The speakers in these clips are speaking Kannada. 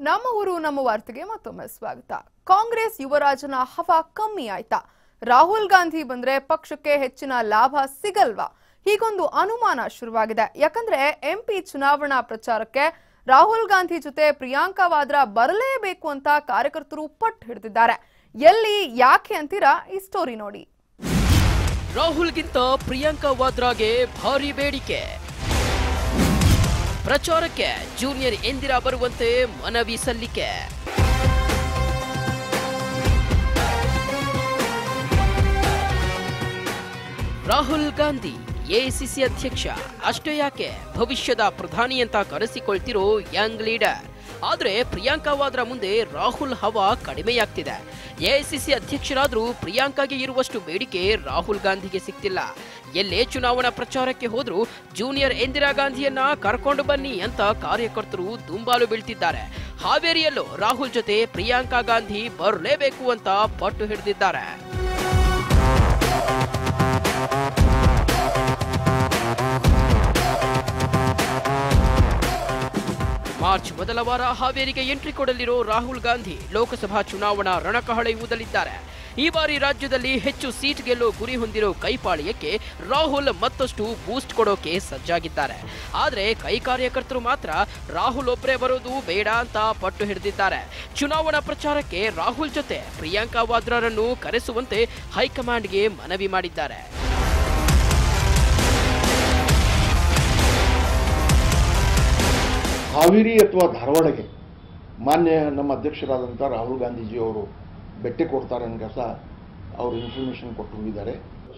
ನಮ್ಮ ಊರು, ನಮ್ಮ ವಾರ್ತೆಗೆ ಮತ್ತೊಮ್ಮೆ ಸ್ವಾಗತ. ಕಾಂಗ್ರೆಸ್ ಯುವರಾಜನ ಹವಾ ಕಮ್ಮಿ ಆಯ್ತಾ? ರಾಹುಲ್ ಗಾಂಧಿ ಬಂದ್ರೆ ಪಕ್ಷಕ್ಕೆ ಹೆಚ್ಚಿನ ಲಾಭ ಸಿಗಲ್ವಾ? ಹೀಗೊಂದು ಅನುಮಾನ ಶುರುವಾಗಿದೆ. ಯಾಕಂದ್ರೆ ಎಂಪಿ ಚುನಾವಣಾ ಪ್ರಚಾರಕ್ಕೆ ರಾಹುಲ್ ಗಾಂಧಿ ಜೊತೆ ಪ್ರಿಯಾಂಕಾ ವಾದ್ರಾ ಬರಲೇಬೇಕು ಅಂತ ಕಾರ್ಯಕರ್ತರು ಪಟ್ಟು ಹಿಡಿದಿದ್ದಾರೆ. ಎಲ್ಲಿ, ಯಾಕೆ ಅಂತೀರಾ ಈ ಸ್ಟೋರಿ ನೋಡಿ. ರಾಹುಲ್ಗಿಂತ ಪ್ರಿಯಾಂಕಾ ವಾದ್ರಾಗೆ ಭಾರಿ ಬೇಡಿಕೆ. ಪ್ರಚಾರಕ್ಕೆ ಜೂನಿಯರ್ ಇಂದಿರಾ ಬರುವಂತೆ ಮನವಿ ಸಲ್ಲಿಕೆ. ರಾಹುಲ್ ಗಾಂಧಿ ಎಐಸಿಸಿ ಅಧ್ಯಕ್ಷ, ಅಷ್ಟೇ ಯಾಕೆ ಭವಿಷ್ಯದ ಪ್ರಧಾನಿ ಅಂತ ಕರೆಸಿಕೊಳ್ತಿರೋ ಯಂಗ್ ಲೀಡರ್ ಆದ್ರೆ ಪ್ರಿಯಾಂಕಾ ವಾದ್ರಾ ಮುಂದೆ ರಾಹುಲ್ ಹವಾ ಕಡಿಮೆಯಾಗ್ತಿದೆ. ಎಐಸಿಸಿ ಅಧ್ಯಕ್ಷರಾದರೂ ಪ್ರಿಯಾಂಕಾಗೆ ಇರುವಷ್ಟು ಬೇಡಿಕೆ ರಾಹುಲ್ ಗಾಂಧಿಗೆ ಸಿಗ್ತಿಲ್ಲ. ಎಲ್ಲೇ ಚುನಾವಣಾ ಪ್ರಚಾರಕ್ಕೆ ಹೋದರೂ ಜೂನಿಯರ್ ಇಂದಿರಾ ಗಾಂಧಿಯನ್ನ ಕರ್ಕೊಂಡು ಬನ್ನಿ ಅಂತ ಕಾರ್ಯಕರ್ತರು ದುಂಬಾಲು ಬೀಳ್ತಿದ್ದಾರೆ. ಹಾವೇರಿಯಲ್ಲೂ ರಾಹುಲ್ ಜೊತೆ ಪ್ರಿಯಾಂಕಾ ಗಾಂಧಿ ಬರಲೇಬೇಕು ಅಂತ ಪಟ್ಟು ಹಿಡಿದಿದ್ದಾರೆ. ಮಾರ್ಚ್ ಮೊದಲ ವಾರ ಹಾವೇರಿಗೆ ಎಂಟ್ರಿ ಕೊಡಲಿರೋ ರಾಹುಲ್ ಗಾಂಧಿ ಲೋಕಸಭಾ ಚುನಾವಣಾ ರಣಕಹಳೆ ಊದಲಿದ್ದಾರೆ. ಈ ಬಾರಿ ರಾಜ್ಯದಲ್ಲಿ ಹೆಚ್ಚು ಸೀಟ್ ಗೆಲ್ಲೋ ಗುರಿ ಹೊಂದಿರೋ ಕೈಪಾಳ್ಯಕ್ಕೆ ರಾಹುಲ್ ಮತ್ತಷ್ಟು ಬೂಸ್ಟ್ ಕೊಡೋಕೆ ಸಜ್ಜಾಗಿದ್ದಾರೆ. ಆದರೆ ಕೈ ಕಾರ್ಯಕರ್ತರು ಮಾತ್ರ ರಾಹುಲ್ ಒಬ್ಬರೇ ಬರೋದು ಬೇಡ ಅಂತ ಪಟ್ಟು ಹಿಡಿದಿದ್ದಾರೆ. ಚುನಾವಣಾ ಪ್ರಚಾರಕ್ಕೆ ರಾಹುಲ್ ಜೊತೆ ಪ್ರಿಯಾಂಕಾ ವಾದ್ರಾರನ್ನು ಕರೆಸುವಂತೆ ಹೈಕಮಾಂಡ್ಗೆ ಮನವಿ ಮಾಡಿದ್ದಾರೆ. ಹಾವೇರಿ ಅಥವಾ ಧಾರವಾಡಗೆ ಮಾನ್ಯ ನಮ್ಮ ಅಧ್ಯಕ್ಷರಾದಂಥ ರಾಹುಲ್ ಗಾಂಧೀಜಿಯವರು ಬೆಟ್ಟೆ ಕೊಡ್ತಾರೆ ಅನ್ನೋ ಸಹ ಅವರು ಇನ್ಫಾರ್ಮೇಷನ್ ಕೊಟ್ಟು ಹೋಗಿದ್ದಾರೆ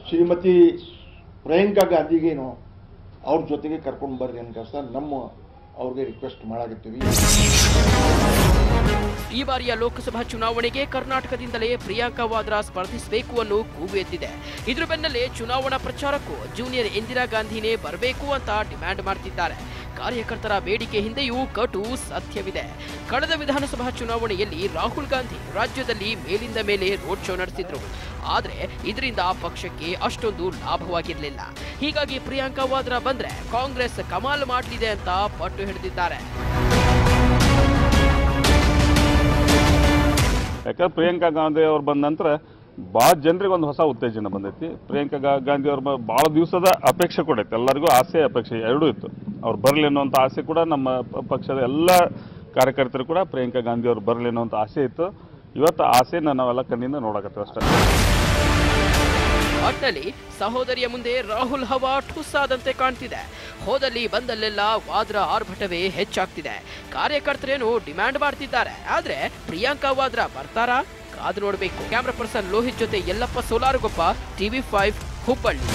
ಶ್ರೀಮತಿ ಪ್ರಿಯಾಂಕಾ ಗಾಂಧಿಗೇನು ಅವ್ರ ಜೊತೆಗೆ ಕರ್ಕೊಂಡು ಬರ್ರಿ ಅನ್ನೋ ಸಹ ನಮ್ಮ ಅವ್ರಿಗೆ ರಿಕ್ವೆಸ್ಟ್ ಮಾಡಾಕತ್ತೀವಿ. ಈ ಬಾರಿಯ ಲೋಕಸಭಾ ಚುನಾವಣೆಗೆ ಕರ್ನಾಟಕದಿಂದಲೇ ಪ್ರಿಯಾಂಕಾ ವಾದ್ರಾ ಸ್ಪರ್ಧಿಸಬೇಕು ಅನ್ನೋ ಕೂಗು ಎದ್ದಿದೆ. ಇದ್ರ ಬೆನ್ನಲ್ಲೇ ಚುನಾವಣಾ ಪ್ರಚಾರಕ್ಕೂ ಜೂನಿಯರ್ ಇಂದಿರಾ ಗಾಂಧಿನೇ ಬರಬೇಕು ಅಂತ ಡಿಮ್ಯಾಂಡ್ ಮಾಡ್ತಿದ್ದಾರೆ. ಕಾರ್ಯಕರ್ತರ ಬೇಡಿಕೆ ಹಿಂದೆಯೂ ಕಟು ಸತ್ಯವಿದೆ. ಕಳೆದ ವಿಧಾನಸಭಾ ಚುನಾವಣೆಯಲ್ಲಿ ರಾಹುಲ್ ಗಾಂಧಿ ರಾಜ್ಯದಲ್ಲಿ ಮೇಲಿಂದ ಮೇಲೆ ರೋಡ್ ಶೋ ನಡೆಸಿದ್ರು. ಆದರೆ ಇದರಿಂದ ಪಕ್ಷಕ್ಕೆ ಅಷ್ಟೊಂದು ಲಾಭವಾಗಿರಲಿಲ್ಲ. ಹೀಗಾಗಿ ಪ್ರಿಯಾಂಕಾ ವಾದ್ರಾ ಬಂದ್ರೆ ಕಾಂಗ್ರೆಸ್ ಕಮಾಲ್ ಮಾಡಲಿದೆ ಅಂತ ಪಟ್ಟು ಹಿಡಿದಿದ್ದಾರೆ. ಯಾಕಂದ್ರೆ ಪ್ರಿಯಾಂಕಾ ಗಾಂಧಿ ಅವರು ಬಂದ ನಂತರ ಭಾಳ ಜನರಿಗೆ ಒಂದು ಹೊಸ ಉತ್ತೇಜನ ಬಂದೈತಿ. ಪ್ರಿಯಾಂಕಾ ಗಾಂಧಿ ಅವ್ರ ಭಾಳ ದಿವಸದ ಅಪೇಕ್ಷೆ ಕೂಡ ಎಲ್ಲರಿಗೂ ಆಸೆ, ಅಪೇಕ್ಷೆ ಎರಡೂ ಇತ್ತು. ಅವ್ರು ಬರಲಿ ಅನ್ನುವಂಥ ಆಸೆ ಕೂಡ ನಮ್ಮ ಪಕ್ಷದ ಎಲ್ಲ ಕಾರ್ಯಕರ್ತರು ಕೂಡ ಪ್ರಿಯಾಂಕಾ ಗಾಂಧಿ ಅವ್ರು ಬರಲಿ ಅನ್ನುವಂಥ ಆಸೆ ಇತ್ತು. ಇವತ್ತು ಆಸೆನ ನಾವೆಲ್ಲ ಕಣ್ಣಿಂದ ನೋಡಕತ್ತೀವಿ ಅಷ್ಟೇ. ಒಟ್ಟಲ್ಲಿ ಸಹೋದರಿಯ ಮುಂದೆ ರಾಹುಲ್ ಹವಾ ಠುಸ್ಸಾದಂತೆ ಕಾಣ್ತಿದೆ. ಹೋದಲ್ಲಿ ಬಂದಲ್ಲೆಲ್ಲ ವಾದ್ರಾ ಆರ್ಭಟವೇ ಹೆಚ್ಚಾಗ್ತಿದೆ. ಕಾರ್ಯಕರ್ತರೇನು ಡಿಮ್ಯಾಂಡ್ ಮಾಡ್ತಿದ್ದಾರೆ. ಆದ್ರೆ ಪ್ರಿಯಾಂಕಾ ವಾದ್ರಾ ಬರ್ತಾರಾ? ಕಾದು ನೋಡ್ಬೇಕು. ಕ್ಯಾಮ್ರಾ ಪರ್ಸನ್ ಲೋಹಿತ್ ಜೊತೆ ಯಲ್ಲಪ್ಪ ಸೋಲಾರಗೊಪ್ಪ ಟಿವಿ ಫೈವ್ ಹುಬ್ಬಳ್ಳಿ.